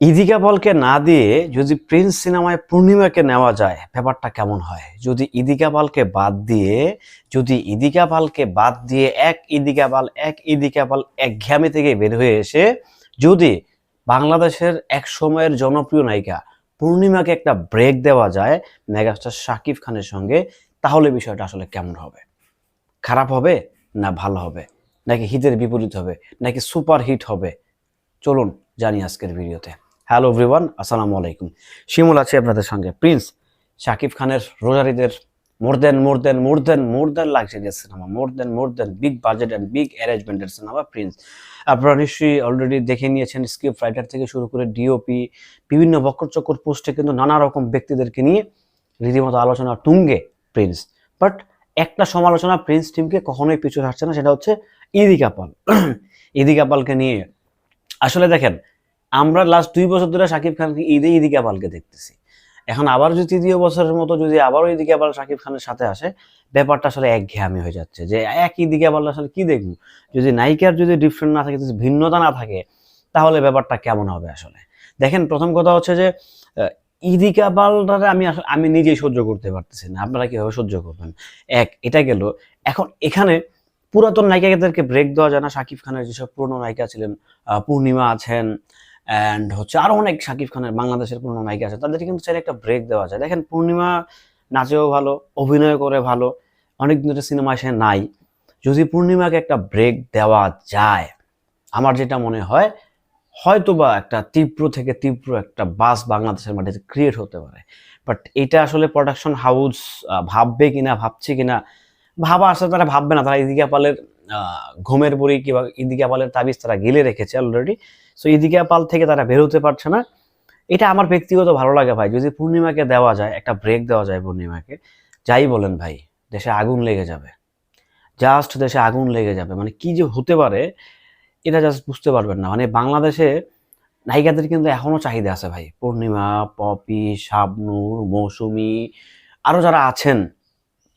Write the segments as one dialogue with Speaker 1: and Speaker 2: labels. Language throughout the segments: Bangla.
Speaker 1: ইদিকা বলকে না দিয়ে যদি প্রিন্স সিনেমায় পূর্ণিমাকে নেওয়া যায়, ব্যাপারটা কেমন হয়? যদি ইদিকা পালকে বাদ দিয়ে, যদি ইদিকা পালকে বাদ দিয়ে এক ইদিকা পাল এক ইদিকা পাল এক ঘ্যামে থেকে বের হয়ে এসে যদি বাংলাদেশের এক সময়ের জনপ্রিয় নায়িকা পূর্ণিমাকে একটা ব্রেক দেওয়া যায় মেগাস্টার শাকিব খানের সঙ্গে, তাহলে বিষয়টা আসলে কেমন হবে? খারাপ হবে না ভালো হবে? নাকি হিতের বিপরীত হবে? নাকি সুপার হিট হবে? চলুন জানি আজকের ভিডিওতে। হ্যালো এভরিওয়ান, আসসালামু আলাইকুম। শিমুল আছে আপনাদের সঙ্গে। প্রিন্স শাকিব খানের রোজারিদের more than more than more than more than luxurious cinema more than more than big budget and big অ্যারেঞ্জমেন্টের cinema Prince. আপনারা নিশ্চয়ই অলরেডি দেখে নিয়েছেন স্ক্রিপ্ট রাইটার থেকে শুরু করে ডিওপি বিভিন্ন বক্কর চক্কর পোস্টে কিন্তু নানা রকম ব্যক্তিদেরকে নিয়ে রীতিমতো আলোচনা তুঙ্গে, প্রিন্স। বাট একটা সমালোচনা প্রিন্স টিমকে কখনোই পিছু ছাড়ছে না, সেটা হচ্ছে ইদি কাপাল। ইদি কাপালকে নিয়ে। আসলে দেখেন আমরা লাস্ট দুই বছর ধরে শাকিব খানকে ঈদে ইদি কাপালকে দেখতেছি। এখন আবার যদি তৃতীয় বছরের মতো যদি আবারও ইদি কাপাল শাকিব খানের সাথে আসে ব্যাপারটা আসলে একঘেয়ামি হয়ে যাচ্ছে যে এক ইদি কাপাল আসলে কি দেখব? যদি নায়িকার যদি ডিফারেন্ট না থাকে যদি ভিন্নতা না থাকে তাহলে ব্যাপারটা কেমন হবে আসলে? দেখেন প্রথম কথা হচ্ছে যে আহ, ইদি কাপালটারে আমি আমি নিজেই সহ্য করতে পারতেছি না। আপনারা কীভাবে সহ্য করবেন? এক এটা গেল। এখন এখানে পুরাতন নায়িকাদেরকে ব্রেক দেওয়া যায় না। শাকিব খানের যেসব পুরনো নায়িকা ছিলেন পূর্ণিমা আছেন অ্যান্ড হচ্ছে আরও অনেক শাকিব খানের বাংলাদেশের পুরনো নায়িকা আছে তাদেরকে কিন্তু চাইলে একটা ব্রেক দেওয়া যায়। দেখেন পূর্ণিমা নাচেও ভালো অভিনয় করে ভালো অনেক দিন ধরে সিনেমায় সে নাই। যদি পূর্ণিমাকে একটা ব্রেক দেওয়া যায়, আমার যেটা মনে হয়, হয়তোবা একটা তীব্র থেকে তীব্র একটা বাস বাংলাদেশের মাটিতে ক্রিয়েট হতে পারে। বাট এটা আসলে প্রোডাকশন হাউস ভাববে কিনা, ভাবছে কিনা, ভাবা আসলে তারা ভাববে না। তারা ইদিকা পালের ঘুমের বড়ি কিংবা ইদিকা পালের তাবিজ তারা গিলে রেখেছে অলরেডি সো ইদিকা পাল থেকে তারা বেরোতে পারছে না। এটা আমার ব্যক্তিগত ভালো লাগে ভাই, যদি পূর্ণিমাকে দেওয়া যায়, একটা ব্রেক দেওয়া যায় পূর্ণিমাকে, যাই বলেন ভাই, দেশে আগুন লেগে যাবে। জাস্ট দেশে আগুন লেগে যাবে মানে কি যে হতে পারে, এটা জাস্ট বুঝতে পারবেন না। মানে বাংলাদেশে নায়িকাদের কিন্তু এখনও চাহিদা আছে ভাই, পূর্ণিমা, পপি, শাবনূর, মৌসুমি, আরও যারা আছেন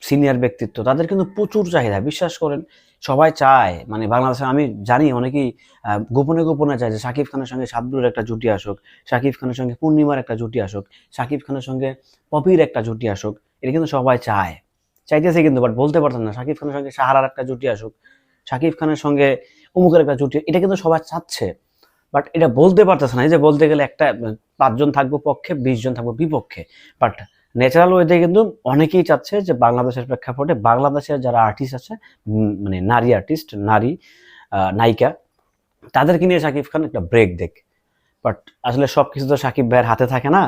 Speaker 1: সিনিয়র ব্যক্তিত্ব, তাদের কিন্তু প্রচুর চাহিদা, বিশ্বাস করেন। সবাই চায় মানে বাংলাদেশে আমি জানি অনেকেই গোপনে গোপনে চায় যে শাকিব খানের সঙ্গে শাবনুর একটা জুটি আসুক শাকিব খানের সঙ্গে পূর্ণিমার একটা জুটি আসুক শাকিব খানের সঙ্গে পপির একটা জুটি আসুক, এটা কিন্তু সবাই চায়। চাইতেছে কিন্তু বাট বলতে পারতেন না শাকিব খানের সঙ্গে সাহারার একটা জুটি আসুক শাকিব খানের সঙ্গে অমুকের একটা জুটি, এটা কিন্তু সবাই চাচ্ছে। বাট এটা বলতে পারতেছে না, এই যে বলতে গেলে একটা, পাঁচজন থাকব পক্ষে, বিশ জন থাকব বিপক্ষে বাট ন্যাচারাল ওয়েতে কিন্তু অনেকেই চাচ্ছে যে বাংলাদেশের প্রেক্ষাপটে বাংলাদেশের যারা আর্টিস্ট আছে মানে নারী আর্টিস্ট নারী নায়িকা, তাদেরকে নিয়ে শাকিব খান একটা ব্রেক দেখ। বাট আসলে সব কিছু তো শাকিব ভাইয়ের হাতে থাকে না।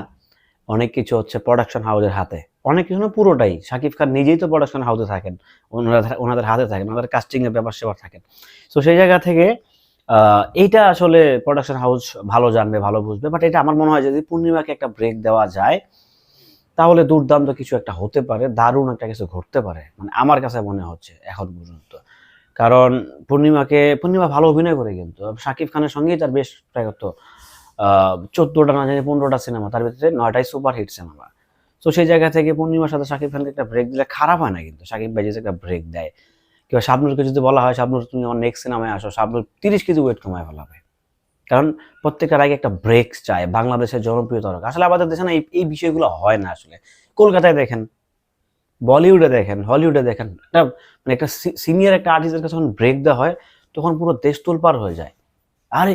Speaker 1: অনেক কিছু হচ্ছে প্রোডাকশন হাউসের হাতে। অনেক কিছু না পুরোটাই। শাকিব খান নিজেই তো প্রোডাকশন হাউসে থাকেন। ওনারা ওনাদের হাতে থাকেন, ওনাদের কাস্টিংয়ের ব্যাপার সেবার থাকেন। তো সেই জায়গা থেকে এইটা আসলে প্রোডাকশন হাউস ভালো জানবে, ভালো বুঝবে। বাট এটা আমার মনে হয় যদি পূর্ণিমাকে একটা ব্রেক দেওয়া যায় তাহলে দুর্দান্ত কিছু একটা হতে পারে, দারুণ একটা কিছু ঘটতে পারে মানে আমার কাছে মনে হচ্ছে এখন পর্যন্ত। কারণ পূর্ণিমাকে, পূর্ণিমা ভালো অভিনয় করে কিন্তু। শাকিব খানের সঙ্গেই তার বেশ প্রায় কত চোদ্দোটা না জানি পনেরোটা সিনেমা, তার ভিতরে নয়টাই সুপার হিট সিনেমা। তো সেই জায়গা থেকে পূর্ণিমার সাথে শাকিব খানকে একটা ব্রেক দিলে খারাপ হয় না কিন্তু। শাকিব ভাই একটা ব্রেক দেয়, কিংবা শাবনুরকে যদি বলা হয়, শাবনুর, তুমি আমার নেক্সট সিনেমায় আসো। শাবনুর তিরিশ কেজি ওয়েট কমায় ফেলাবে। কারণ প্রত্যেকের আগে একটা ব্রেক চায় বাংলাদেশের জনপ্রিয় তারকা আসলে আমাদের দেশে না এই বিষয়গুলো হয় না আসলে। কলকাতায় দেখেন, বলিউডে দেখেন, হলিউডে দেখেন একটা মানে একটা সিনিয়র একটা আর্টিস্টের কাছে যখন ব্রেক দেওয়া হয়, তখন পুরো দেশ তোলপার হয়ে যায়। আরে,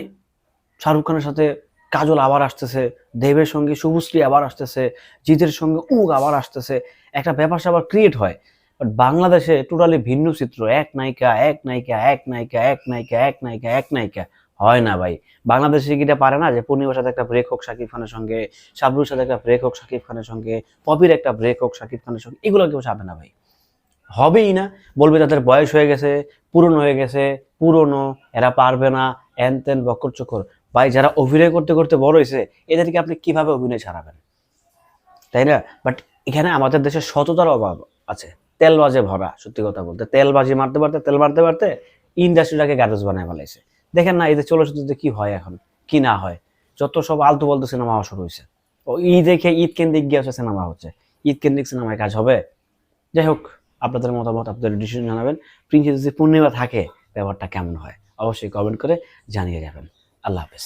Speaker 1: শাহরুখ খানের সাথে কাজল আবার আসতেছে, দেবের সঙ্গে শুভশ্রী আবার আসতেছে, জিতের সঙ্গে উক আবার আসতেছে। একটা ব্যাপার স্যাপার ক্রিয়েট হয়। বাট বাংলাদেশে টোটালি ভিন্ন চিত্র। এক নায়িকা এক নায়িকা এক নায়িকা এক নায়িকা এক নায়িকা এক নায়িকা। হয় না ভাই। বাংলাদেশে কি এটা পারে না যে পূর্ণিমার সাথে একটা ব্রেক হোক শাকিব খানের সঙ্গে শাবরুর সাথে একটা ব্রেক হোক শাকিব খানের সঙ্গে, পপির একটা ব্রেক হোক শাকিব খানের সঙ্গে, এগুলো কেউ চাবে না ভাই। হবেই না। বলবে তাদের বয়স হয়ে গেছে, পুরনো হয়ে গেছে, পুরনো, এরা পারবে না, এন তেন বকর চকর। ভাই, যারা অভিনয় করতে করতে বড় হয়েছে, এদেরকে আপনি কীভাবে অভিনয় ছাড়াবেন? তাই না? বাট এখানে আমাদের দেশে সততার অভাব আছে। তেলবাজে ভরা, সত্যি কথা বলতে। তেলবাজি মারতে পারতে তেল মারতে পারতে ইন্ডাস্ট্রিটাকে গ্যারেজ বানায় ফেলাইছে। দেখেন না এদের চলচ্চিত্রতে কি হয় এখন? কি না হয়? যত সব আলতু বলতে সিনেমা শুরু হয়েছে ও ঈদ দেখে ঈদ কেন্দ্রিক গিয়ে সিনেমা হচ্ছে। ঈদ কেন্দ্রিক সিনেমায় কাজ হবে। যাই হোক, আপনাদের মতামত, আপনাদের ডিসিশন জানাবেন। প্রিন্সিপাল যদি পূর্ণিমা থাকে, ব্যাপারটা কেমন হয়? অবশ্যই কমেন্ট করে জানিয়ে যাবেন। আল্লাহ হাফেজ।